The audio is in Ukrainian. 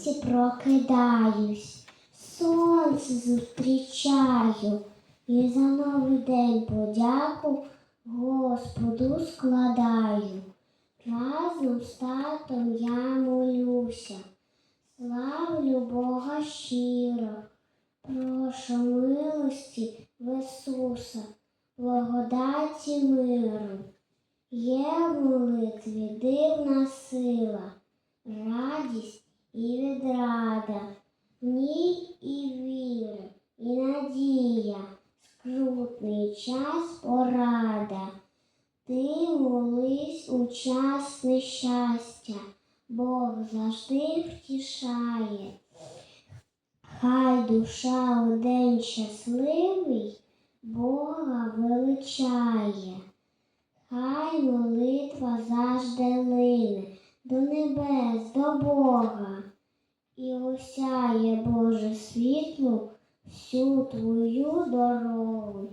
вранці прокидаюсь, сонце зустрічаю і за новий день подяку Господу складаю. Разом з татом я молюся, славлю Бога щиро, прошу милості в Ісуса, благодаті миру. Є в молитві дивна сила, радість і відрада, в і віра, і надія, скрутний час порада. Ти молись у час нещастя, Бог завжди втішає. Хай душа у день щасливий Бога величає. Хай молитва завжди лине до небес, до Бога, осяє Боже світло всю твою дорогу.